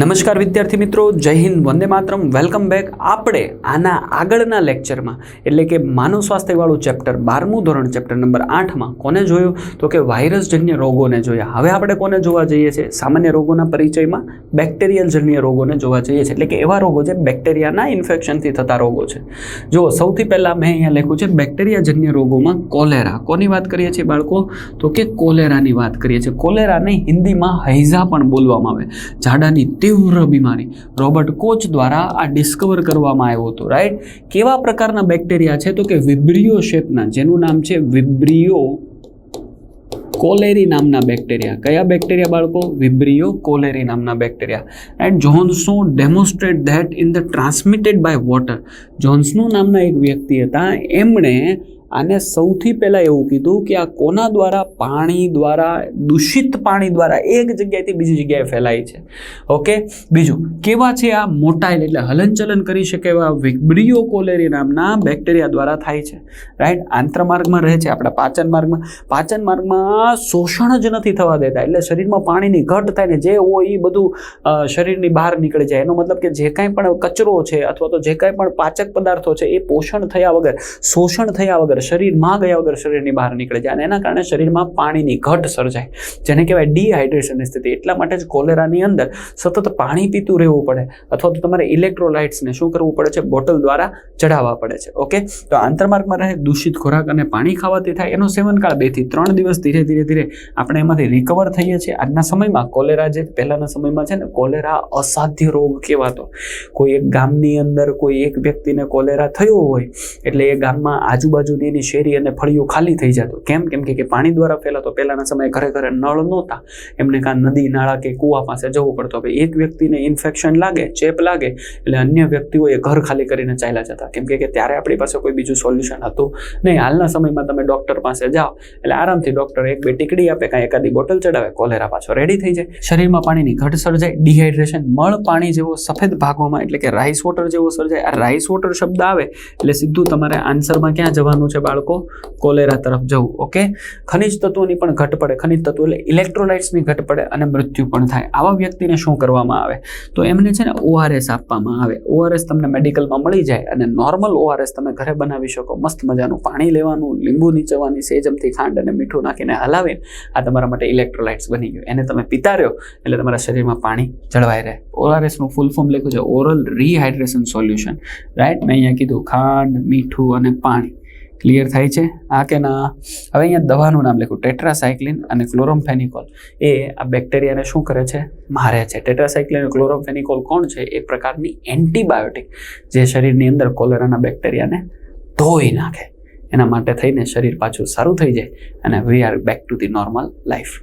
નમસ્કાર વિદ્યાર્થી મિત્રો, જય હિન્દ, વંદે માતરમ. વેલકમ બેક આપણે આના આગળના લેક્ચરમાં એટલે કે માનવ સ્વાસ્થ્યવાળું ચેપ્ટર બારમું ધોરણ ચેપ્ટર નંબર આઠમાં કોને જોયું? તો કે વાયરસજન્ય રોગોને જોયા. હવે આપણે કોને જોવા જઈએ છીએ? સામાન્ય રોગોના પરિચયમાં બેક્ટેરિયલજન્ય રોગોને જોવા જઈએ છીએ. એટલે કે એવા રોગો છે બેક્ટેરિયાના ઇન્ફેક્શનથી થતા રોગો છે. જો સૌથી પહેલાં મેં અહીંયા લખ્યું છે બેક્ટેરિયાજન્ય રોગોમાં કોલેરા કોની વાત કરીએ છીએ બાળકો? તો કે કોલેરાની વાત કરીએ છીએ. કોલેરાને હિન્દીમાં હૈઝા પણ બોલવામાં આવે. ઝાડાની તીવ્ર બીમારી. રોબર્ટ કોચ દ્વારા આ ડિસ્કવર કરવામાં આવ્યું હતું રાઈટ કેવા પ્રકારના બેક્ટેરિયા છે તો કે વિબ્રિયો શેપના, જેનું નામ છે વિબ્રિયો કોલેરી નામના બેક્ટેરિયા. કયા બેક્ટેરિયા બાળકો? વિબ્રિયો કોલેરી નામના bacteria. And John Snow demonstrate that in the transmitted by water. જોન્સનો નામના એક વ્યક્તિ હતા, એમણે આને સૌથી પહેલાં એવું કીધું કે આ કોના દ્વારા? પાણી દ્વારા, દૂષિત પાણી દ્વારા એક જગ્યાએથી બીજી જગ્યાએ ફેલાય છે. ઓકે? બીજું, કેવા છે આ મોટાઇલ એટલે હલનચલન કરી શકે એવા વિબ્રિયો કોલેરી નામના બેક્ટેરિયા દ્વારા થાય છે? રાઈટ? આંતરમાર્ગમાં રહે છે આપણા પાચન માર્ગમાં. પાચન માર્ગમાં શોષણ જ નથી થવા દેતા. એટલે શરીરમાં પાણીની ઘટ થાય ને જે હોય એ બધું શરીરની બહાર નીકળી જાય. એનો મતલબ કે જે કાંઈ પણ કચરો છે અથવા તો જે કાંઈ પણ પાચક પદાર્થો છે એ પોષણ થયા વગર, શોષણ થયા વગર શરીરમાં ગયા વગર શરીરની બહાર નીકળે જાય અને એના કારણે શરીરમાં પાણીની ઘટ સર્જાય. જેને કહેવાય ડિહાઇડ્રેશનની સ્થિતિ. એટલા માટે જ કોલેરાની અંદર સતત પાણી પીતું રહેવું પડે. અથવા તો તમારે ઇલેક્ટ્રોલાઇટ્સને શું કરવું પડે છે? બોટલ દ્વારા ચડાવવા પડે છે. ઓકે? તો આંતરમાર્ગમાં રહે દૂષિત ખોરાક અને પાણી ખાવાથી થાય. એનો સેવનકાળ બેથી ત્રણ દિવસ ધીરે ધીરે ધીરે આપણે એમાંથી રિકવર થઈએ છીએ. આજના સમયમાં કોલેરા જે પહેલાંના સમયમાં છે ને, કોલેરા અસાધ્ય રોગ કહેવાતો. કોઈ એક ગામની અંદર કોઈ એક વ્યક્તિને કોલેરા થયો હોય, એટલે એ ગામમાં આજુબાજુની એની શેરી અને ફળિયું ખાલી થઈ જતું. કેમ? કેમ કે પાણી દ્વારા ફેલાતો પહેલાંના સમયે ઘરે ઘરે નળ નહોતા. એમને કાં નદી, નાળા કે કૂવા પાસે જવું પડતું. હવે એક વ્યક્તિને ઇન્ફેક્શન લાગે, ચેપ લાગે, એટલે અન્ય વ્યક્તિઓએ ઘર ખાલી કરીને ચાલ્યા જતા. કેમ કે ત્યારે આપણી પાસે કોઈ બીજું સોલ્યુશન હતું નહીં. હાલના સમયમાં તમે ડૉક્ટર પાસે જાઓ, એટલે આરામથી ડૉક્ટર એક, બે ટીકડી આપે, કાંઈ એકાદી બોટલ ચડાવે, કોલેરા પાછો રેડી થઈ જાય. શરીરમાં પાણીની ઘટ સર્જાય ડિહાઇડ્રેશન મળ પાણી જેવો સફેદ ભાગોમાં, એટલે કે રાઈસ વોટર જેવો સર્જાય. આ રાઈસ વોટર શબ્દ આવે, એટલે સીધું તમારે આન્સરમાં ક્યાં જવાનું છે? બાળકો કોલેરા તરફ જવું, ઓકે? ખનિજ તત્વોની પણ ઘટ પડે. ખનિજ તત્વો એટલે ઇલેક્ટ્રોલાઇટ્સની ઘટ પડે અને મૃત્યુ પણ થાય. આવા વ્યક્તિને શું કરવામાં આવે? તો એમને છે ને ઓઆરએસ આપવામાં આવે. ઓઆરએસ તમને મેડિકલમાં મળી જાય અને નોર્મલ ઓઆરએસ તમે ઘરે બનાવી શકો. મસ્ત મજાનું પાણી લેવાનું, લીંબુ નીચવાની સેજમથી ખાંડ અને મીઠું નાખીને હલાવીને આ તમારા માટે ઇલેક્ટ્રોલાઇટ્સ બની ગયું. એને તમે પીતા રહ્યો એટલે તમારા શરીરમાં પાણી જળવાઈ રહે. ઓઆરએસનું ફૂલ ફોર્મ લખ્યું છે ઓરલ રિહાઇડ્રેશન સોલ્યુશન રાઈટ મેં અહીંયા કીધું ખાંડ, મીઠું અને પાણી. ક્લિયર થાય છે? આ કે ના? હવે અહીંયા દવાનું નામ લખ્યું ટેટ્રાસાયક્લિન અને ક્લોરોમફેનિકોલ એ આ બેક્ટેરિયાને શું કરે છે? મારે છે. ટેટ્રાસાયક્લિન અને ક્લોરોમફેનિકોલ કોણ છે? એ પ્રકારની એન્ટીબાયોટિક જે શરીરની અંદર કોલેરાના બેક્ટેરિયાને ધોઈ નાખે. એના માટે થઈને શરીર પાછું સારું થઈ જાય અને we are back to the normal life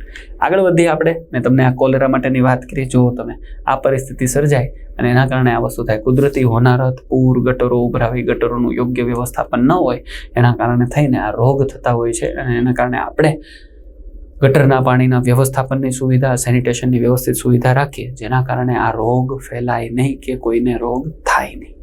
આગળ વધીએ આપણે. મેં તમને આ કોલેરા માટેની વાત કરી. જુઓ તમે, આ પરિસ્થિતિ સર્જાય અને એના કારણે આ વસ્તુ થાય. કુદરતી હોનારત, પૂર, ગટરો, ઉભરાવી ગટરોનું યોગ્ય વ્યવસ્થાપન ન હોય, એના કારણે થઈને આ રોગ થતા હોય છે અને એના કારણે આપણે ગટરના પાણીના વ્યવસ્થાપનની સુવિધા સેનિટેશનની વ્યવસ્થિત સુવિધા રાખીએ, જેના કારણે આ રોગ ફેલાય નહીં કે કોઈને રોગ થાય નહીં.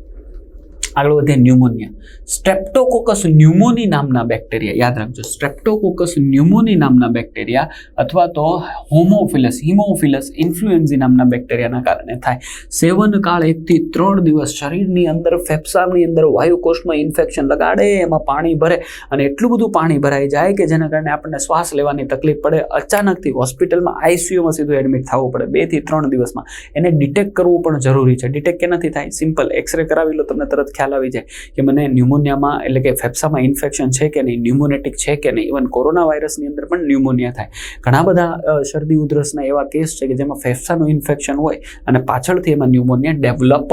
આગળ વધે ન્યુમોનિયા. સ્ટ્રેપ્ટોકોકસ ન્યુમોની નામના બેક્ટેરિયા, યાદ રાખજો, સ્ટ્રેપ્ટોકોકસ ન્યુમોની નામના બેક્ટેરિયા અથવા તો હોમોફિલસ, હિમોફિલસ, ઇન્ફ્લુએન્ઝી નામના બેક્ટેરિયાના કારણે થાય. સેવન કાળ એકથી ત્રણ દિવસ શરીરની અંદર, ફેફસાની અંદર વાયુકોષમાં ઇન્ફેક્શન લગાડે, એમાં પાણી ભરે અને એટલું બધું પાણી ભરાઈ જાય કે જેના કારણે આપણને શ્વાસ લેવાની તકલીફ પડે. અચાનકથી હોસ્પિટલમાં આઈસીયુમાં સીધું એડમિટ થવું પડે બેથી ત્રણ દિવસમાં. એને ડિટેક્ટ કરવું પણ જરૂરી છે. ડિટેક્ટ કેનાથી થાય? સિમ્પલ એક્સરે કરાવી લો, તમને તરત ખ્યાલ આવી જાય કે મને ન્યુમોનિયામાં એટલે કે ફેફસામાં ઇન્ફેક્શન છે કે નહીં ન્યુમોનેટિક છે કે નહીં? ઇવન કોરોના વાયરસની અંદર પણ ન્યુમોનિયા થાય. ઘણા બધા શરદી ઉધરસના એવા કેસ છે કે જેમાં ફેફસાનું ઇન્ફેક્શન હોય અને પાછળથી એમાં ન્યુમોનિયા ડેવલપ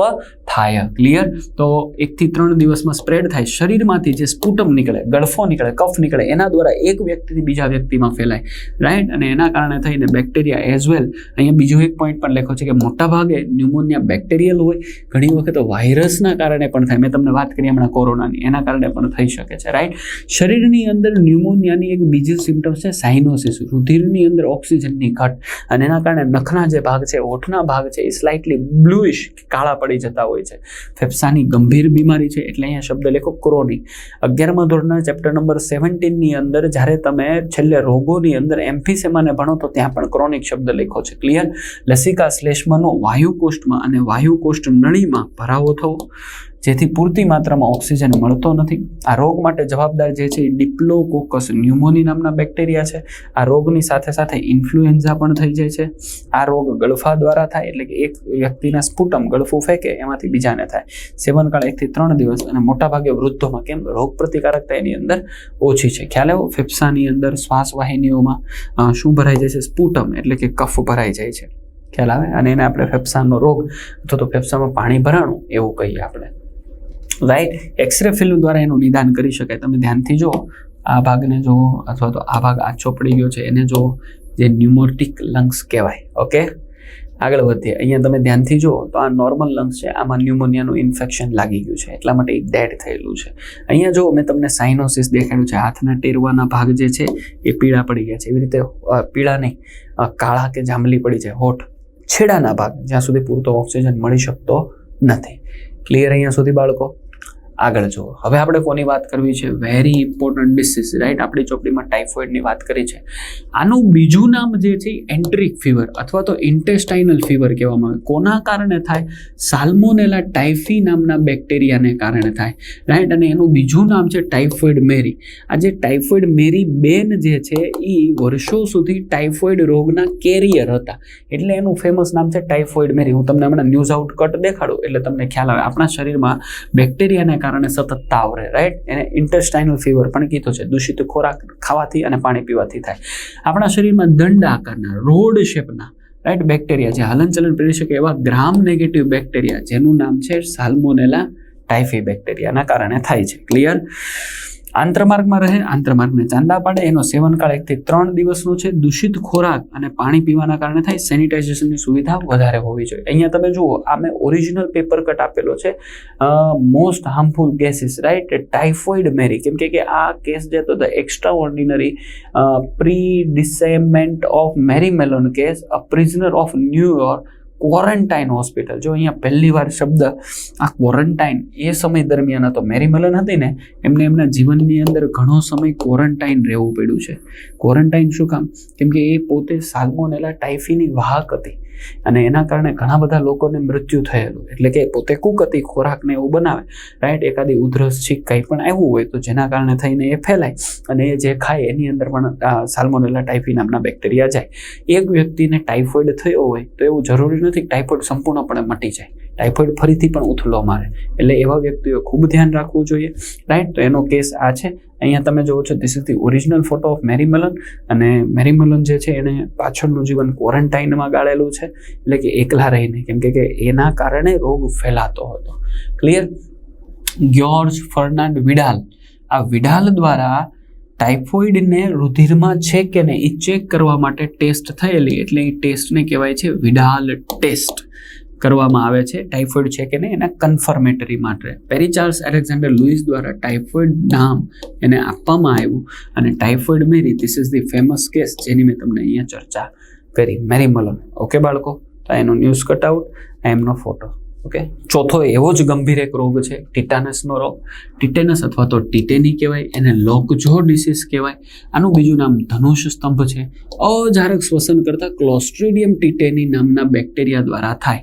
થાય ક્લિયર તો એકથી ત્રણ દિવસમાં સ્પ્રેડ થાય. શરીરમાંથી જે સ્પુટમ નીકળે, ગળફો નીકળે, કફ નીકળે, એના દ્વારા એક વ્યક્તિથી બીજા વ્યક્તિમાં ફેલાય. રાઈટ અને એના કારણે થઈને બેક્ટેરિયા એઝ વેલ અહીંયા બીજો એક પોઈન્ટ પણ લખ્યો છે કે મોટાભાગે ન્યુમોનિયા બેક્ટેરિયલ હોય. ઘણી વખત વાયરસના કારણે પણ થાય. મેં તમને વાત કરી હમણાં કોરોનાની. એના કારણે પણ થઈ શકે છે. રાઈટ શરીરની અંદર ન્યુમોનિયાની એક બીજી સિમ્ટમ છે સાઇનોસિસ રુધિરની અંદર ઓક્સિજનની ઘટ. અને એના કારણે નખના જે ભાગ છે, ઓઠના ભાગ છે, એ સ્લાઇટલી બ્લુઇશ કાળા પડી જતા હોય છે. ફેફસાની ગંભીર બીમારી છે એટલે અહીંયા શબ્દ લેખો ક્રોનિક અગિયારમા ધોરણના ચેપ્ટર નંબર સેવન્ટીનની અંદર જ્યારે તમે છેલ્લે રોગોની અંદર એમ્ફિસેમાને ભણો તો ત્યાં પણ ક્રોનિક શબ્દ લેખો છે. ક્લિયર લસિકા શ્લેષ્મનો વાયુકોષ્ઠમાં અને વાયુકોષ્ઠ નળીમાં ભરાવો થવો. જેથી પૂરતી માત્રામાં ઓક્સિજન મળતો નથી. આ રોગ માટે જવાબદાર જે છે એ ડિપ્લોકોકસ ન્યુમોની નામના બેક્ટેરિયા છે. આ રોગની સાથે સાથે ઇન્ફ્લુએન્ઝા પણ થઈ જાય છે. આ રોગ ગળફા દ્વારા થાય એટલે કે એક વ્યક્તિના સ્ફુટમ ગળફું ફેંકે, એમાંથી બીજાને થાય. સેવનકાળ એકથી ત્રણ દિવસ અને મોટાભાગે વૃદ્ધોમાં કેમ? રોગ પ્રતિકારકતા એની અંદર ઓછી છે. ખ્યાલ આવ્યો? ફેફસાની અંદર શ્વાસવાહિનીઓમાં શું ભરાઈ જાય છે? સ્ફુટમ એટલે કે કફ ભરાઈ જાય છે. ખ્યાલ આવે? અને એને આપણે ફેફસાનો રોગ અથવા તો ફેફસામાં પાણી ભરાણું એવું કહીએ આપણે. રાઈટ? એક્સરે ફિલ્મ દ્વારા એનું નિદાન કરી શકાય. તમે ધ્યાનથી જુઓ, આ ભાગને જુઓ, અથવા તો આ ભાગ આછો પડી ગયો છે, એને જુઓ, જે ન્યુમોટિક લંગ્સ કહેવાય. ઓકે આગળ વધીએ. અહીંયા તમે ધ્યાનથી જુઓ, તો આ નોર્મલ લંગ્સ છે, આમાં ન્યુમોનિયાનું ઇન્ફેક્શન લાગી ગયું છે, એટલા માટે ડેડ થયેલું છે. અહીંયા જો મેં તમને સાઇનોસિસ દેખાડ્યું છે. હાથના ટેરવાના ભાગ જે છે, એ પીળા પડી ગયા છે. એવી રીતે પીળા નહીં કાળા કે જાંબલી પડી છે હોઠ છેડાના ભાગ, જ્યાં સુધી પૂરતો ઓક્સિજન મળી શકતો નથી. ક્લિયર અહીંયા સુધી બાળકો? આગળ જુઓ. હવે આપણે કોની વાત કરવી છે? વેરી ઇમ્પોર્ટન્ટ ડિસીઝ રાઈટ આપણી ચોપડીમાં ટાઇફોઇડની વાત કરી છે. આનું બીજું નામ જે છે એન્ટ્રિક ફીવર અથવા તો ઇન્ટેસ્ટાઇનલ ફીવર કહેવામાં આવે. કોના કારણે થાય? સાલ્મોનેલા ટાઇફી નામના બેક્ટેરિયાને કારણે થાય રાઈટ અને એનું બીજું નામ છે ટાઇફોઇડ મેરી આ જે ટાઇફોઇડ મેરી બેન જે છે, એ વર્ષો સુધી ટાઇફોઇડ રોગના કેરિયર હતા. એટલે એનું ફેમસ નામ છે ટાઇફોઇડ મેરી હું તમને હમણાં ન્યૂઝ આઉટ કટ દેખાડું, એટલે તમને ખ્યાલ આવે. આપણા શરીરમાં બેક્ટેરિયાને કારણે સતત તાવ રહે રાઈટ એને ઇન્ટેસ્ટાઇનલ ફીવર પણ કીધો છે. દૂષિત ખોરાક ખાવાથી અને પાણી પીવાથી થાય. આપણા શરીરમાં દંડ આકારના, રોડ શેપના રાઈટ બેક્ટેરિયા જે હલનચલન પ્રેરી શકે એવા ગ્રામ નેગેટિવ બેક્ટેરિયા જેનું નામ છે સાલ્મોનેલા ટાઇફી બેક્ટેરિયાના કારણે થાય છે. ક્લિયર આંતરમાર્ગમાં રહે, આંતરમાર્ગને ચાંદા પાડે. એનો સેવનકાળ એકથી ત્રણ દિવસનો છે. દૂષિત ખોરાક અને પાણી પીવાના કારણે થાય, સેનિટાઇઝેશનની સુવિધા વધારે હોવી જોઈએ. અહીંયા તમે જુઓ, આ મેં ઓરિજિનલ પેપર કટ આપેલો છે. Most harmful cases right typhoid Mary કેમ કે આ કેસ જે હતો the extraordinary predicament of Mary Mallon case a prisoner of New York quarantine hospital જો અહીંયા પહેલી વાર શબ્દ આ ક્વોરન્ટાઇન એ સમય દરમિયાન હતો. મેરીમેલન હતી ને, એમને એમના જીવનની અંદર ઘણો સમય ક્વોરન્ટાઇન રહેવું પડ્યું છે. ક્વોરન્ટાઇન શું કામ? કેમ કે એ પોતે સાલ્મોનેલા ટાઇફીની વાહક હતી. અને એના કારણે ઘણા બધા લોકોને મૃત્યુ થયેલું. એટલે કે પોતે કુકતી ખોરાકને એવું બનાવે. રાઈટ? એકાદી ઉધરસ છીક કંઈ પણ આવ્યું હોય તો જેના કારણે થઈને એ ફેલાય. અને એ જે ખાય એની અંદર પણ સાલ્મોનેલા ટાઇફી નામના બેક્ટેરિયા જાય. એક વ્યક્તિને ટાઇફોઇડ થયો હોય તો એવું જરૂરી નથી ટાઇફોઇડ સંપૂર્ણપણે મટી જાય. ટાઇફોઇડ ફરીથી પણ ઉથલો મારે. એટલે એવા વ્યક્તિઓ ખૂબ ધ્યાન રાખવું જોઈએ. રાઈટ? તો એનો કેસ આ છે. અહીંયા તમે જુઓ છો this is the original photo of Mary Mallon અને મેરીમલન જે છે એણે પાછળનું જીવન ક્વોરન્ટાઇનમાં ગાળેલું છે, એટલે કે એકલા રહીને, કેમ કે એના કારણે રોગ ફેલાતો હતો. ક્લિયર જ્યોર્જ ફર્નાન્ડ વિડાલ આ વિડાલ દ્વારા ટાઇફોઇડને રુધિરમાં છે કે નહીં, એ ચેક કરવા માટે ટેસ્ટ થયેલી, એટલે એ ટેસ્ટને કહેવાય છે વિડાલ ટેસ્ટ કરવામાં આવે છે ટાઇફોઇડ છે કે નહીં, એના કન્ફર્મેટરી માટે. પેરી ચાર્લ્સ એલેક્ઝાન્ડર લુઇસ દ્વારા ટાઇફોઇડ નામ એને આપવામાં આવ્યું અને typhoid Mary this is the famous case જેની મેં તમને અહીંયા ચર્ચા કરી. મેરી મલમ. ઓકે બાળકો? તો એનો ન્યૂઝ કટઆઉટ એમનો ફોટો ઓકે? ચોથો એવો જ ગંભીર એક રોગ છે, ટીટાનસનો રોગ. ટીટેનસ અથવા તો ટીટેની કહેવાય, એને લોકજો ડિસીઝ કહેવાય. આનું બીજું નામ ધનુષ સ્તંભ છે. અજારક શ્વસન કરતા ક્લોસ્ટ્રીડિયમ ટીટેની નામના બેક્ટેરિયા દ્વારા થાય.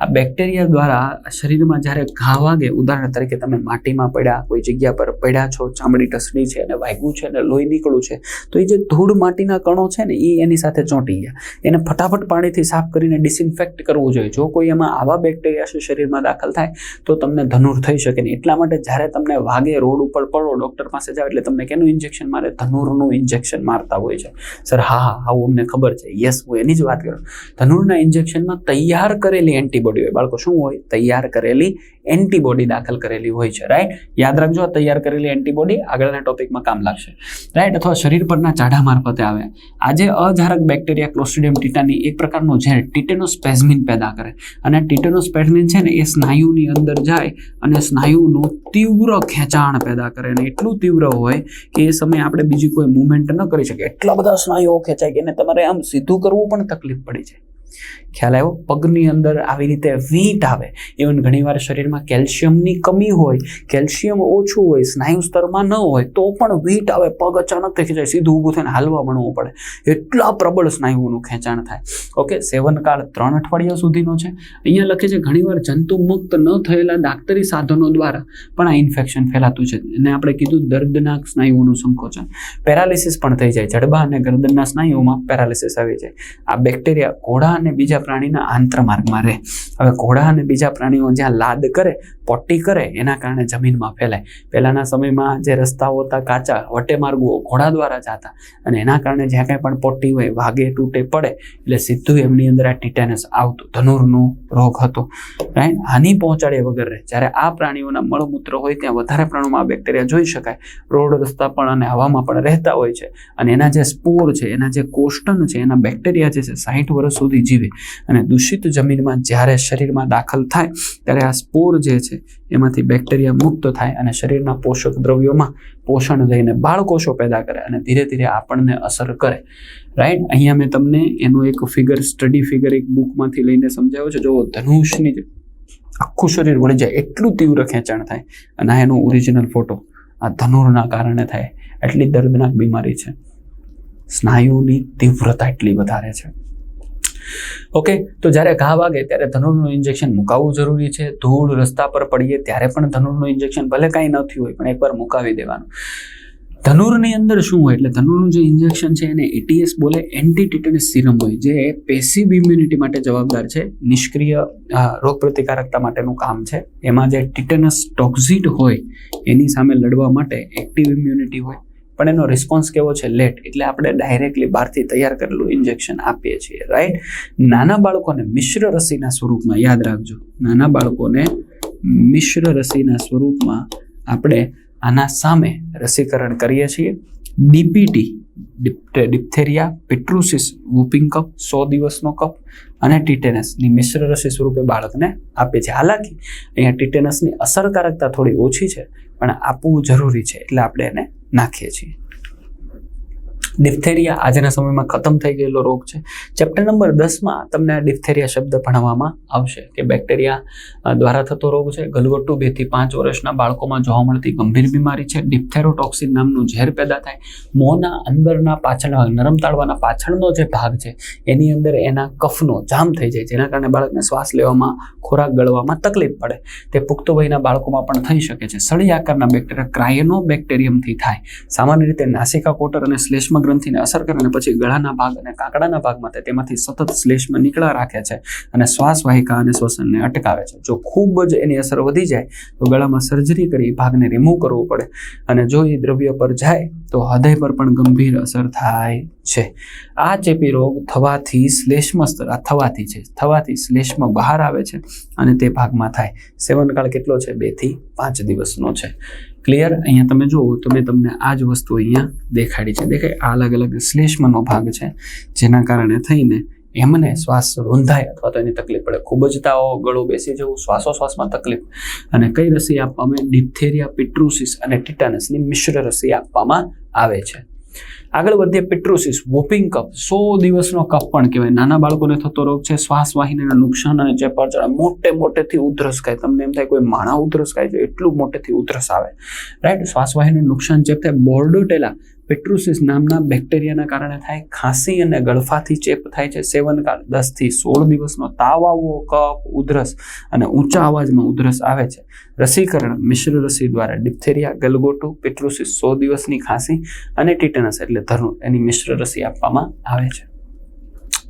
આ બેક્ટેરિયા દ્વારા શરીરમાં જ્યારે ઘા વાગે, ઉદાહરણ તરીકે તમે માટીમાં પડ્યા, કોઈ જગ્યા પર પડ્યા છો, ચામડી ટસડી છે અને વાગ્યું છે અને લોહી નીકળ્યું છે, તો એ જે ધૂળ માટીના કણો છે ને એ એની સાથે ચોંટી ગયા. એને ફટાફટ પાણીથી સાફ કરીને ડિસઇન્ફેક્ટ કરવું જોઈએ. જો કોઈ એમાં આવા બેક્ટેરિયા શરીરમાં દાખલ થાય, તો તમને ધનુર થઈ શકે નહીં. એટલા માટે જ્યારે તમને વાગે રોડ ઉપર પડો, ડૉક્ટર પાસે જાઓ એટલે તમને કેનું ઇન્જેક્શન મારે? ધનુરનું ઇન્જેક્શન મારતા હોય છે. સર, હા હા, આવું અમને ખબર છે. યસ હું એની જ વાત કરું. ધનુરના ઇન્જેક્શનમાં તૈયાર કરેલી એન્ટીબોડી હોય. બાળકો, શું હોય? તૈયાર કરેલી એન્ટીબોડી દાખલ કરેલી હોય છે રાઈટ યાદ રાખજો તૈયાર કરેલી એન્ટીબોડી આગળના ટોપિકમાં કામ લાગશે રાઈટ અથવા શરીર પરના ચાઢા મારફતે આવે. આજે અજારક બેક્ટેરિયા ક્લોસ્ટ્રિડિયમ ટીટાની એક પ્રકારનો ઝેર ટીટેનોસ્પેઝમિન પેદા કરે. અને ટીટેનોસ્પેઝમિન છે ને, એ સ્નાયુની અંદર જાય અને સ્નાયુનું તીવ્ર ખેંચાણ પેદા કરે. અને એટલું તીવ્ર હોય કે એ સમયે આપણે બીજી કોઈ મુવમેન્ટ ન કરી શકીએ. એટલા બધા સ્નાયુઓ ખેંચાય કે એને તમારે આમ સીધું કરવું પણ તકલીફ પડી જાય. ખ્યાલ આવ્યો? પગની અંદર આવી રીતે વીંટ આવે. ઇવન ઘણીવાર શરીરમાં કેલ્શિયમની કમી હોય, કેલ્શિયમ ઓછું હોય, સ્નાયુ સ્તરમાં ન હોય, તો પણ વીંટ આવે. પગ અચાનક થઈ જાય સીધું ઊભું થઈને હાલવા બનવું પડે. એટલા પ્રબળ સ્નાયુઓનું ખેંચાણ થાય. ઓકે સેવનકાળ ત્રણ અઠવાડિયા સુધીનો છે. અહીંયા લખે છે, ઘણીવાર જંતુ મુક્ત ન થયેલા ડાક્ટરી સાધનો દ્વારા પણ આ ઇન્ફેક્શન ફેલાતું છે. અને આપણે કીધું દર્દનાક સ્નાયુઓનું સંકોચન. પેરાલિસિસ પણ થઈ જાય. જડબા અને ગરદનના સ્નાયુઓમાં પેરાલિસિસ આવી જાય. આ બેક્ટેરિયા ઘોડા અને બીજા પ્રાણીના આંતરમાર્ગમાં રહે. હવે ઘોડા અને બીજા પ્રાણીઓ જ્યાં લાદ કરે પોટ્ટી કરે, એના કારણે જમીનમાં ફેલાય. પહેલાંના સમયમાં જે રસ્તાઓ હતા કાચા, વટે માર્ગો ઘોડા દ્વારા જતા અને એના કારણે જ્યાં કાંઈ પણ પોટ્ટી હોય, વાગે, તૂટે, પડે, એટલે સીધું એમની અંદર આ ટીટેનસ આવતું, ધનુરનો રોગ હતો. રાઈટ હાનિ પહોંચાડ્યા વગર રહે. જ્યારે આ પ્રાણીઓના મળમૂત્ર હોય, ત્યાં વધારે પ્રમાણમાં બેક્ટેરિયા જોઈ શકાય. રોડ, રસ્તા પણ અને હવામાં પણ રહેતા હોય છે. અને એના જે સ્પોર છે, એના જે કોષ્ટન છે, એના બેક્ટેરિયા જે છે સાહીઠ વર્ષ સુધી જીવે. અને દૂષિત જમીનમાં જ્યારે શરીરમાં દાખલ થાય, ત્યારે આ સ્પોર જે છે, એમાંથી બેક્ટેરિયા મુક્ત થાય અને શરીરના પોષક દ્રવ્યોમાં પોષણ લઈને બાળકોષો પેદા કરે અને ધીરે ધીરે આપણને અસર કરે. રાઈટ અહીંયા મેં તમને એનું એક ફિગર સ્ટડી ફિગર એક બુકમાંથી લઈને સમજાવ્યો છે. જો ધનુષની આખું શરીર વળી જાય, એટલું તીવ્ર ખેંચાણ થાય અને આ એનો ઓરિજિનલ ફોટો આ ધનુરના કારણે થાય. એટલી દર્દનાક બીમારી છે. સ્નાયુની તીવ્રતા એટલી વધારે છે. ઓકે, તો જ્યારે ઘા વાગે ત્યારે ધનુરનું ઇન્જેક્શન મુકાવવું જરૂરી છે. ધૂળ રસ્તા પર પડીએ ત્યારે પણ ધનુરનું ઇન્જેક્શન ભલે કાંઈ ન થયું હોય, પણ એકવાર મુકાવી દેવાનું. ધનુરની અંદર શું હોય, એટલે ધનુરનું જે ઇન્જેક્શન છે એને એટીએસ બોલે એન્ટી ટીટનસ સિરમ હોય, જે પેસિવ ઇમ્યુનિટી માટે જવાબદાર છે, નિષ્ક્રિય રોગ પ્રતિકારકતા માટેનું કામ છે. એમાં જે ટીટનસ ટોક્ઝિટ હોય, એની સામે લડવા માટે એક્ટિવ ઇમ્યુનિટી હોય. પણ એનો રિસ્પોન્સ કેવો છે લેટ એટલે આપણે ડાયરેક્ટલી બહારથી તૈયાર કરેલું ઇન્જેક્શન આપીએ છીએ રાઈટ નાના બાળકોને મિશ્ર રસીના સ્વરૂપમાં યાદ રાખજો. નાના બાળકોને મિશ્ર રસીના સ્વરૂપમાં આપણે આના સામે રસીકરણ કરીએ છીએ. DPT diphtheria pertussis whooping cough સો દિવસનો કપ અને ટીટેનસની મિશ્ર રસી સ્વરૂપે બાળકને આપે છે હાલાકી, અહીંયા ટીટેનસની અસરકારકતા થોડી ઓછી છે, પણ આપવું જરૂરી છે. એટલે આપણે એને નાખીએ છીએ. ડિપ્થેરિયા આજના સમયમાં ખતમ થઈ ગયેલો રોગ છે. ચેપ્ટર નંબર દસમાં તમને ડિપ્થેરિયા શબ્દ ભણવામાં આવશે કે બેક્ટેરિયા દ્વારા થતો રોગ છે. ગલગોટુ બેથી પાંચ વર્ષના બાળકોમાં જોવા મળતી ગંભીર બીમારી છે. ડિપ્થેરોટોક્સિન નામનું ઝેર પેદા થાય. મોંના અંદરના પાછળ નરમ તાળવાના પાછળનો જે ભાગ છે, એની અંદર એના કફનો જામ થઈ જાય જેના કારણે બાળકને શ્વાસ લેવામાં, ખોરાક ગળવામાં તકલીફ પડે. તે પુખ્ત વયના બાળકોમાં પણ થઈ શકે છે. સળી આકારના બેક્ટેરિયા ક્રાયનો બેક્ટેરિયમથી થાય. સામાન્ય રીતે નાસિકા કોટર અને શ્લેષ્મ ગ્રંથિને અસર કરે અને પછી ગળાના ભાગ અને કાકડાના ભાગમાં તેમાંથી સતત શ્લેષ્મ નીકળા રાખે છે અને શ્વાસવાહિકા અને શ્વસનને અટકાવે છે. જો ખૂબ જ એની અસર વધી જાય, તો ગળામાં સર્જરી કરી ભાગને રિમૂવ કરવું પડે અને જો એ દ્રવ્ય પર જાય, તો હૃદય પર પણ ગંભીર અસર થાય. છે. આ ચેપી રોગ થવાથી શ્લેષ્મ થવાથી છે, થવાથી શ્લેષ્મ બહાર આવે છે અને તે ભાગમાં થાય. સેવનકાળ કેટલો છે? બેથી પાંચ દિવસનો છે. ક્લિયર અહીંયા તમે જુઓ તો મેં તમને આ જ વસ્તુ અહીંયા દેખાડી છે. દેખાય, આ અલગ અલગ શ્લેષ્મનો ભાગ છે, જેના કારણે થઈને એમને શ્વાસ રૂંધાય અથવા તો એની તકલીફ પડે. ખૂબ જ તાવ, ગળું બેસી જવું, શ્વાસોશ્વાસમાં તકલીફ. અને કઈ રસી આપવામાં ડિપ્થેરિયા પિટ્રુસિસ અને ટીટાનસની મિશ્ર રસી આપવામાં આવે છે. આગળ વધીએ પિટ્રોસિસ વોપિંગ કપ સો દિવસનો કપ પણ કહેવાય. નાના બાળકોને થતો રોગ છે શ્વાસ વાહિનીના નુકસાન અને ચેપાળ ચડા મોટે મોટેથી ઉધરસ ખાય. તમને એમ થાય કોઈ માણા ઉધરસ ખાય છે, એટલું મોટેથી ઉધરસ આવે. રાઈટ શ્વાસ વાહિની નુકસાન ચેપ થાય બોર્ડોટેલા પેટ્રુસિસ નામના બેક્ટેરિયાના કારણે થાય. ખાંસી અને ગળફાથી ચેપ થાય છે. સેવનકાળ દસથી સોળ દિવસનો તાવ આવવો કફ, ઉધરસ અને ઊંચા અવાજમાં ઉધરસ આવે છે. રસીકરણ મિશ્ર રસી દ્વારા ડિપ્થેરિયા ગલગોટો પેટ્રુસિસ સો દિવસની ખાંસી અને ટીટનસ એટલે ધરુણ એની મિશ્ર રસી આપવામાં આવે છે.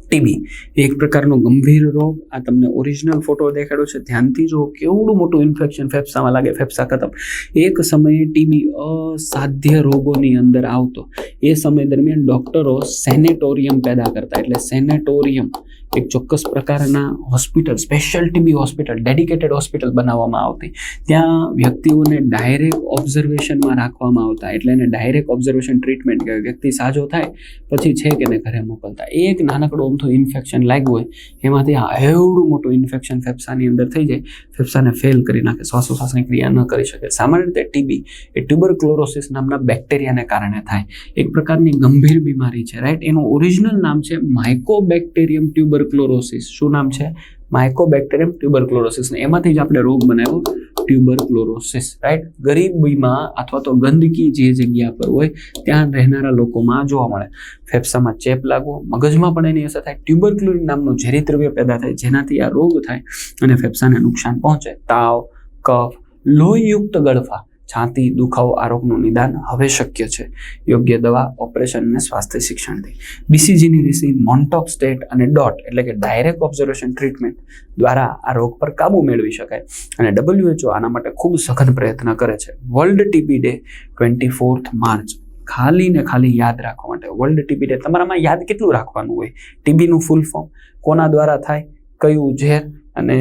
ટીબી. એક પ્રકારનો ગંભીર રોગ. આ તમને ઓરિજિનલ ફોટો દેખાડ્યો છે. ધ્યાનથી જો કેવડું મોટું ઇન્ફેક્શન ફેફસામાં લાગે, ફેફસા ખતમ. એક સમયે ટીબી અસાધ્ય રોગોની અંદર આવતો. એ સમય દરમિયાન ડૉક્ટરો સેનેટોરિયમ પેદા કરતા. એટલે સેનેટોરિયમ એક ચોક્કસ પ્રકારના hospital special TB hospital dedicated hospital બનાવવામાં આવતી. ત્યાં વ્યક્તિઓને ડાયરેક્ટ ઓબ્ઝર્વેશનમાં રાખવામાં આવતા. એટલે એને ડાયરેક્ટ ઓબ્ઝર્વેશન ટ્રીટમેન્ટ કહેવાય. વ્યક્તિ સાજો થાય, પછી છે કે એને ઘરે મોકલતા. એક નાનકડું અમથું ઇન્ફેક્શન લાગ્યું હોય, એમાંથી એવડું મોટું ઇન્ફેક્શન ફેફસાની અંદર થઈ જાય. ફેફસાને ફેલ કરી નાખે, શ્વાસોશ્વાસની ક્રિયા ન કરી શકે. સામાન્ય રીતે ટીબી એ ટ્યુબરક્લોરોસિસ નામના બેક્ટેરિયાને કારણે થાય. એક પ્રકારની ગંભીર બીમારી છે રાઈટ એનું ઓરિજિનલ નામ છે માઇકોબેક્ટેરિયમ ટ્યુબરક્લોરોસિસ શું નામ છે? માઇકોબેક્ટેરિયમ ટ્યુબરક્લોરોસિસ ને. એમાંથી જ આપણે રોગ બનાવ્યો ટ્યુબરક્લોરોસિસ રાઈટ ગરીબીમાં અથવા તો ગંદકી જે જગ્યા પર હોય, ત્યાં રહેનારા લોકોમાં જોવા મળે. ફેફસામાં ચેપ લાગવો, મગજમાં પણ એની અસર થાય. ટ્યુબરક્લોરિન નામનું ઝેરી પેદા થાય, જેનાથી આ રોગ થાય અને ફેફસાને નુકસાન પહોંચે. તાવ, કફ, લોહીયુક્ત ગળફા છાતી દુખાવો આ રોગનું નિદાન હવે શક્ય છે. યોગ્ય દવા, ઓપરેશન અને સ્વાસ્થ્ય શિક્ષણથી. બીસીજીની રીસી મોન્ટોક સ્ટેટ અને ડોટ એટલે કે ડાયરેક્ટ ઓબ્ઝર્વેશન ટ્રીટમેન્ટ દ્વારા આ રોગ પર કાબુ મેળવી શકાય અને ડબલ્યુએચઓ આના માટે ખૂબ સખત પ્રયત્ન કરે છે. World TB day twenty fourth March ખાલી ને ખાલી યાદ રાખવા માટે. વર્લ્ડ ટીબી ડે તમારામાં યાદ કેટલું રાખવાનું હોય? ટીબીનું ફૂલ ફોર્મ કોના દ્વારા થાય? કયું ઝેર? અને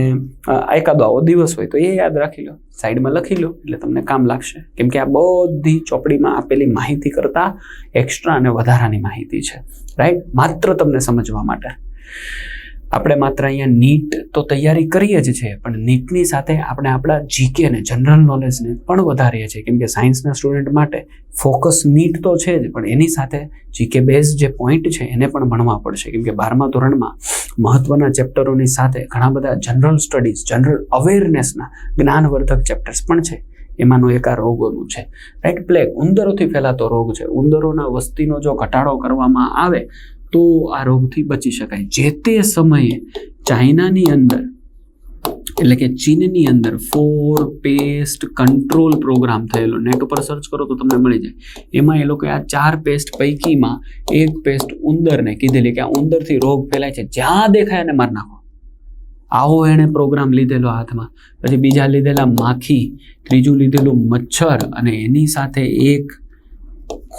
આ એકાદો આવો દિવસ હોય તો એ યાદ રાખી લો. સાઈડમાં લખી લો, એટલે તમને કામ લાગશે. કેમ કે આ બધી ચોપડીમાં આપેલી માહિતી કરતાં એક્સ્ટ્રા અને વધારાની માહિતી છે. રાઈટ માત્ર તમને સમજવા માટે. આપણે માત્ર અહીંયા નીટ તો તૈયારી કરીએ જ છે પણ નીટની સાથે આપણે આપણા જીકે ને જનરલ નોલેજને પણ વધારીએ છીએ. કેમ કે સાયન્સના સ્ટુડન્ટ માટે ફોકસ નીટ તો છે જ, પણ એની સાથે જીકે બેઝ જે પોઈન્ટ છે, એને પણ ભણવા પડશે. કેમ કે બારમા ધોરણમાં મહત્વના ચેપ્ટરોની સાથે ઘણા બધા જનરલ સ્ટડીઝ જનરલ અવેરનેસના જ્ઞાનવર્ધક ચેપ્ટર્સ પણ છે. એમાંનું એક આ રોગોનું છે. રાઈટ પ્લેગ ઉંદરોથી ફેલાતો રોગ છે. ઉંદરોના વસ્તીનો જો ઘટાડો કરવામાં આવે, તો આ રોગથી બચી શકાય. જે તે સમયે ચાઇનાની અંદર એટલે કે ચીનની અંદર ફોર પેસ્ટ કંટ્રોલ પ્રોગ્રામ થયેલો. નેટ ઉપર સર્ચ કરો તો તમને મળી જાય. એમાં એ લોકોએ આ ચાર પેસ્ટ પૈકીમાં એક પેસ્ટ ઉંદરને કીધેલી કે આ ઉંદરથી રોગ ફેલાય છે. જ્યાં દેખાય એને મારી નાખો. આવો એણે પ્રોગ્રામ લીધેલો હાથમાં. પછી બીજા લીધેલા માખી, ત્રીજું લીધેલું મચ્છર અને એની સાથે એક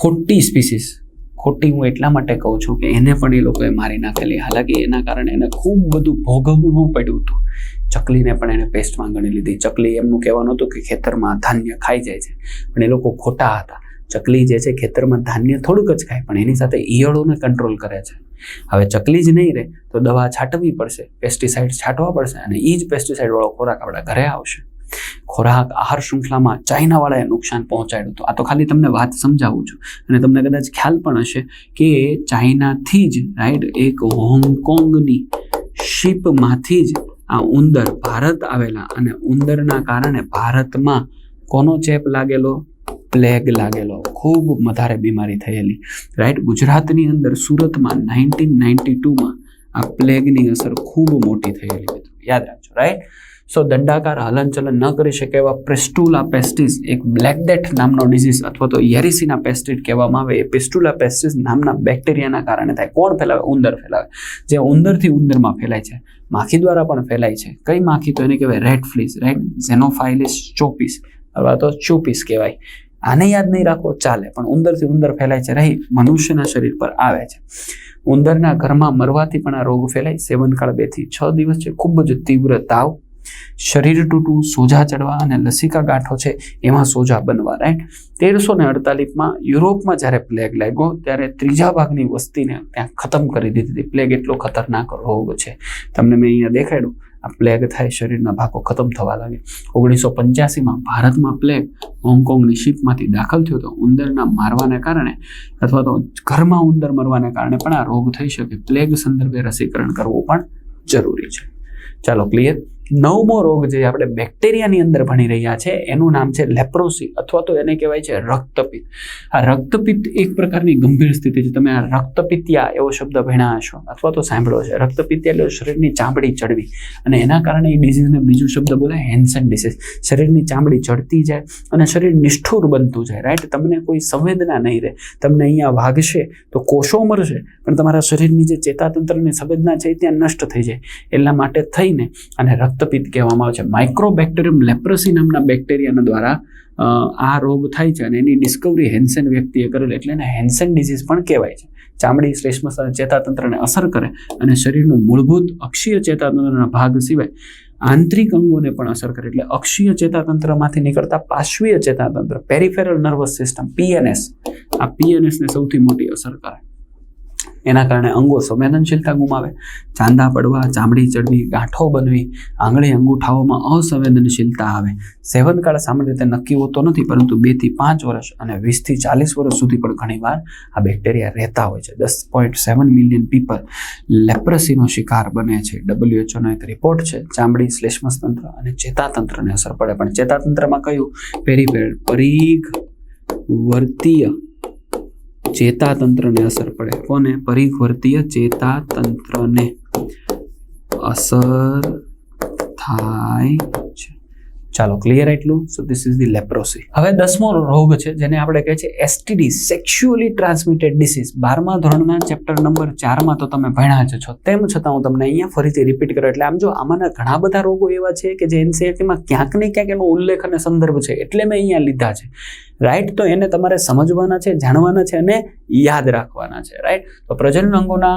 ખોટી સ્પીસીસ ખોટી હું એટલા માટે કહું છું કે એને પણ એ લોકોએ મારી નાખેલી. હાલાકી એના કારણે એને ખૂબ બધું ભોગવવું પડ્યું હતું. ચકલીને પણ એને પેસ્ટમાં ગણી લીધી. ચકલી એમનું કહેવાનું હતું કે ખેતરમાં ધાન્ય ખાઈ જાય છે. પણ એ લોકો ખોટા હતા. ચકલી જે છે ખેતરમાં ધાન્ય થોડુંક જ ખાય, પણ એની સાથે ઈયળોને કંટ્રોલ કરે છે. હવે ચકલી જ નહીં રહે તો દવા છાંટવી પડશે પેસ્ટિસાઇડ છાંટવા પડશે અને એ જ પેસ્ટિસાઇડવાળો ખોરાક આપણા ઘરે આવશે. ખોરાક આહાર શૃંખલામાં ચાઇનાવાળાએ નુકસાન પહોંચાડ્યું હતું. આ તો ખાલી તમને વાત સમજાવું છું. અને તમને કદાચ ખ્યાલ પણ હશે કે ચાઇનાથી જ રાઈટ એક હોંગકોંગની શિપમાંથી જ આ ઉંદર ભારત આવેલા અને ઉંદરના કારણે ભારતમાં કોનો ચેપ લાગેલો? પ્લેગ લાગેલો. ખૂબ વધારે બીમારી થયેલી. રાઈટ ગુજરાતની અંદર સુરતમાં નાઇન્ટીન નાઇન્ટી ટુમાં આ પ્લેગની અસર ખૂબ મોટી થયેલી. મિત્રો યાદ રાખજો. રાઈટ સો દંડાકાર હલનચલન ન કરી શકે એવા પ્રેસ્ટુલા પેસ્ટિસ એક બ્લેક ડેથ નામનો ડિઝીઝ અથવા તો યેરિસીના પેસ્ટિડ કહેવામાં આવે. એ પેસ્ટુલા પેસ્ટિસ નામના બેક્ટેરિયાના કારણે થાય. કોણ ફેલાવે? ઉંદર ફેલાવે. જે ઉંદરથી ઉંદરમાં ફેલાય છે. માખી દ્વારા પણ ફેલાય છે. કઈ માખી તો એને કહેવાય? રેડ ફ્લીસ રેડ ઝેનોફાઇલિસ ચોપીસ અથવા તો ચોપીસ કહેવાય. આને યાદ નહીં રાખો, ચાલે. પણ ઉંદરથી ઉંદર ફેલાય છે. રહી, મનુષ્યના શરીર પર આવે છે. ઉંદરના ઘરમાં મરવાથી પણ આ રોગ ફેલાય. સેવનકાળ બેથી છ દિવસ છે. ખૂબ જ તીવ્ર તાવ શરીર તૂટવું સોજા ચડવા અને લસિકા ગાંઠો છે, એમાં સોજા બનવા રાઈટ તેરસો ને અડતાલીસમાં યુરોપમાં જ્યારે પ્લેગ લાગ્યો, ત્યારે ત્રીજા ભાગની વસ્તીને ત્યાં ખતમ કરી દીધી હતી. પ્લેગ એટલો ખતરનાક રોગ છે. તમને મેં અહીંયા દેખાડ્યું, આ પ્લેગ થાય, શરીરના ભાગો ખતમ થવા લાગે. ઓગણીસો પંચ્યાસીમાં ભારતમાં પ્લેગ હોંગકોંગની શિપમાંથી દાખલ થયો તો ઉંદરના મારવાને કારણે અથવા તો ઘરમાં ઉંદર મરવાને કારણે પણ આ રોગ થઈ શકે. પ્લેગ સંદર્ભે રસીકરણ કરવું પણ જરૂરી છે. ચાલો ક્લિયર નવમો રોગ જે આપણે બેક્ટેરિયાની અંદર ભણી રહ્યા છે, એનું નામ છે લેપ્રોસી અથવા તો એને કહેવાય છે રક્તપિત્ત. આ રક્તપિત્ત એક પ્રકારની ગંભીર સ્થિતિ છે. તમે આ રક્તપિત્યા એવો શબ્દ ભણ્યા હશો અથવા તો સાંભળો છે રક્તપિત્યા એટલે શરીરની ચામડી ચડવી અને એના કારણે એ ડિઝીઝને બીજું શબ્દ બોલે હેન્સન ડિસીઝ શરીરની ચામડી ચડતી જાય અને શરીર નિષ્ઠુર બનતું જાય રાઈટ તમને કોઈ સંવેદના નહીં રહે. તમને અહીંયા વાગશે તો કોષો મરશે, પણ તમારા શરીરની જે ચેતાતંત્રની સંવેદના છે એ ત્યાં નષ્ટ થઈ જાય. એટલા માટે થઈને અને રક્તપિત્ત કહેવામાં આવે છે. માઇક્રોબેક્ટેરિયમ લેપ્રસી નામના બેક્ટેરિયાના દ્વારા આ રોગ થાય છે અને એની ડિસ્કવરી હેન્સેન વ્યક્તિએ કરેલ એટલે એને હેન્સેન ડિઝીઝ પણ કહેવાય છે. ચામડી શ્લેષ્મ ચેતાતંત્રને અસર કરે અને શરીરનું મૂળભૂત અક્ષીય ચેતાતંત્રના ભાગ સિવાય આંતરિક અંગોને પણ અસર કરે એટલે અક્ષીય ચેતાતંત્રમાંથી નીકળતા પાર્શ્વીય ચેતાતંત્ર પેરિફેરલ નર્વસ સિસ્ટમ પીએનએસ આ પીએનએસને સૌથી મોટી અસર કરે એના કારણે અંગો સંવેદનશીલતા ગુમાવે. ચાંદા પડવા, ચામડી ચડવી, ગાંઠો બનવી, આંગળી અંગૂઠાઓમાં અસંવેદનશીલતા આવે. સેવનકાળ સામાન્ય રીતે નક્કી હોતો નથી, પરંતુ બેથી પાંચ વર્ષ અને વીસથી ચાલીસ વર્ષ સુધી પણ ઘણીવાર આ બેક્ટેરિયા રહેતા હોય છે. દસ પોઈન્ટ સેવન મિલિયન પીપલ લેપ્રસીનો શિકાર બને છે. ડબલ્યુએચઓનો એક રિપોર્ટ છે, ચામડી શ્લેષ્મતંત્ર અને ચેતાતંત્રને અસર પડે. પણ ચેતાતંત્રમાં કયું પેરી પરીઘ વર્તીય ચેતાતંત્રને અસર પડે. કોને? પરિઘવર્તીય ચેતાતંત્રને અસર થાય છે. ચાલો ક્લિયર એટલું? So this is the leprosy હવે દસમો રોગ છે, જેને આપણે કહે છે એસટીડી સેક્સ્યુઅલી ટ્રાન્સમિટેડ ડિસીઝ બારમા ધોરણના ચેપ્ટર નંબર ચારમાં તો તમે ભણ્યા જ છો. તેમ છતાં હું તમને અહીંયા ફરીથી રિપીટ કરું, એટલે આમ જો આમાંના ઘણા બધા રોગો એવા છે કે જે એનસીઆરટીમાં ક્યાંક ને ક્યાંક એનો ઉલ્લેખ અને સંદર્ભ છે, એટલે મેં અહીંયા લીધા છે. રાઈટ તો એને તમારે સમજવાના છે, જાણવાના છે અને યાદ રાખવાના છે. રાઈટ તો પ્રજનન અંગોના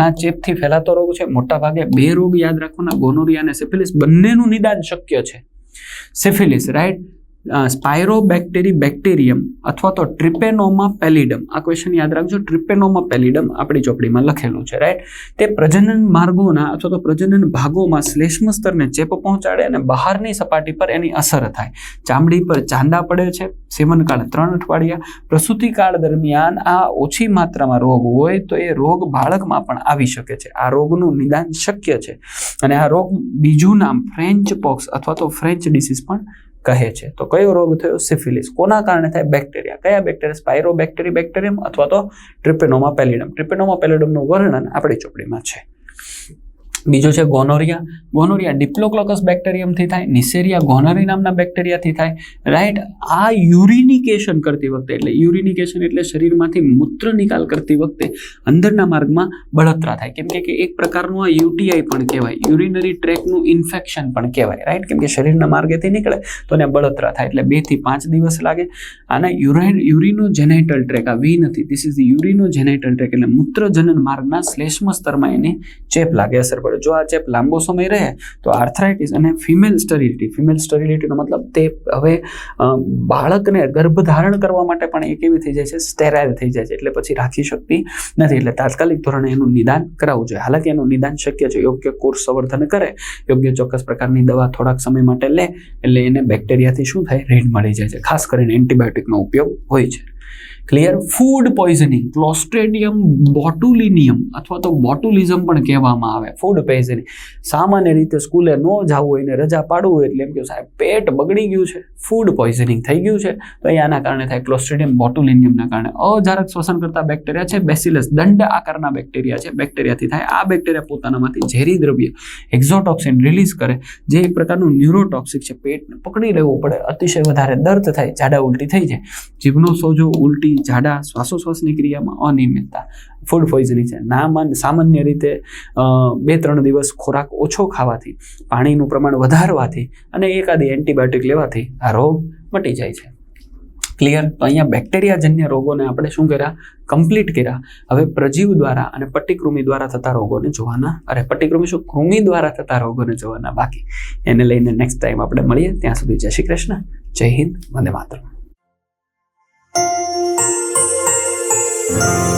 ના ચેપથી ફેલાતો રોગ છે. મોટા ભાગે બે રોગ યાદ રાખવાના, ગોનોરિયા અને સિફિલિસ બંનેનું નિદાન શક્ય છે. સિફિલિસ રાઈટ સ્પાયરોબેક્ટેરી બેક્ટેરિયમ અથવા તો ટ્રિપેનોમા પેલિડમ આ ક્વેશ્ચન યાદ રાખજો ટ્રિપેનોમા પેલિડમ આપણી ચોપડીમાં લખેલું છે રાઈટ તે પ્રજનન માર્ગોના અથવા તો પ્રજનન ભાગોમાં શ્લેષ્મ સ્તરને ચેપ પહોંચાડે અને બહારની સપાટી પર એની અસર થાય. ચામડી પર ચાંદા પડે છે, સેવનકાળ ત્રણ અઠવાડિયા. પ્રસૂતિકાળ દરમિયાન આ ઓછી માત્રામાં રોગ હોય તો એ રોગ બાળકમાં પણ આવી શકે છે. આ રોગનું નિદાન શક્ય છે. અને આ રોગ બીજું નામ ફ્રેન્ચ પોક્સ અથવા તો ફ્રેન્ચ ડિસીઝ પણ કહે છે. તો કયો રોગ થયો? સિફિલિસ. કોના કારણે થાય? બેક્ટેરિયા. કયા બેક્ટેરિયા? સ્પાયરો બેક્ટેરી બેક્ટેરિયમ અથવા તો ટ્રિપેનોમા પેલિડમ ટ્રિપેનોમા પેલિડમનું વર્ણન આપણી ચોપડીમાં છે. બીજો છે ગોનોરિયા. ગોનોરિયા ડિપ્લોક્લોકસ બેક્ટેરિયમથી થાય નિસેરિયા ગોનોરી નામના બેક્ટેરિયાથી થાય. રાઈટ આ યુરિનિકેશન કરતી વખતે, એટલે યુરિનિકેશન એટલે શરીરમાંથી મૂત્ર નિકાલ કરતી વખતે અંદરના માર્ગમાં બળતરા થાય. કેમ કે એક પ્રકારનું આ યુટીઆઈ પણ કહેવાય યુરિનરી ટ્રેકનું ઇન્ફેક્શન પણ કહેવાય. રાઈટ કેમ કે શરીરના માર્ગેથી નીકળે, તો એને બળતરા થાય. એટલે બેથી પાંચ દિવસ લાગે. આના યુરાઇન યુરિનો જેનાઇટલ ટ્રેક આ વી નથી. This is the urinogenital track એટલે મૂત્રજનન માર્ગના શ્લેષ્મ સ્તરમાં એને ચેપ લાગે, અસર પડે. જો આ ચેપ લાંબો સમય રહે, તો આર્થરાઇટિસ અને ફિમેલ સ્ટરિલિટી ફિમેલ સ્ટરિલિટીનો મતલબ તે હવે બાળકને ગર્ભધારણ કરવા માટે પણ એ કેવી થઈ જાય છે? સ્ટેરાઇલ થઈ જાય છે. એટલે પછી રાખી શકતી નથી. એટલે તાત્કાલિક ધોરણે એનું નિદાન કરાવવું જોઈએ. હાલાકી એનું નિદાન શક્ય છે. યોગ્ય કોર્સ સંવર્ધન કરે, યોગ્ય ચોક્કસ પ્રકારની દવા થોડાક સમય માટે લે, એટલે એને બેક્ટેરિયાથી શું થાય? રેડ મળી જાય છે. ખાસ કરીને એન્ટીબાયોટિકનો ઉપયોગ હોય છે. Clear food poisoning Clostridium botulinum અથવા તો બોટુલિઝમ પણ કહેવામાં આવે. ફૂડ પોઈઝનિંગ સામાન્ય રીતે સ્કૂલે ન જવું હોય ને રજા પાડવું હોય એટલે એમ કે સાહેબ, પેટ બગડી ગયું છે. ફૂડ પોઈઝનિંગ થઈ ગયું છે. તો અહીં આના કારણે થાય ક્લોસ્ટ્રેડિયમ બોટુલિનિયમના કારણે. અજારક શ્વસન કરતા બેક્ટેરિયા છે. બેસિલસ દંડ આકારના બેક્ટેરિયા છે. બેક્ટેરિયાથી થાય. આ બેક્ટેરિયા પોતાનામાંથી ઝેરી દ્રવ્ય એક્ઝોટોક્સિન રિલીઝ કરે, જે એક પ્રકારનું ન્યુરોટોક્સિક છે. પેટને પકડી લેવું પડે. અતિશય વધારે દર્દ થાય. જાડા ઉલટી થઈ જાય. જીભનો સોજો ઉલટી જાડા શ્વાસોશ્વાસની ક્રિયામાં અનિયમિતતા ફૂડ પોઈઝનિંગ છે. નામાન સામાન્ય રીતે બે ત્રણ દિવસ ખોરાક ઓછો ખાવાથી, પાણીનું પ્રમાણ વધારવાથી અને એકાદી એન્ટીબાયોટિક લેવાથી આ રોગ મટી જાય છે. ક્લિયર તો અહીંયા બેક્ટેરિયાજન્ય રોગોને આપણે શું કર્યા? કમ્પ્લીટ કર્યા. હવે પ્રજીવ દ્વારા અને પટ્ટીકૃમિ દ્વારા થતા રોગોને જોવાના. અરે પટ્ટીકૃમિ શું? કૃમિ દ્વારા થતા રોગોને જોવાના બાકી. એને લઈને નેક્સ્ટ ટાઈમ આપણે મળીએ. ત્યાં સુધી જય શ્રી કૃષ્ણ. જય હિન્દ. વંદે માતરમ. Thank you.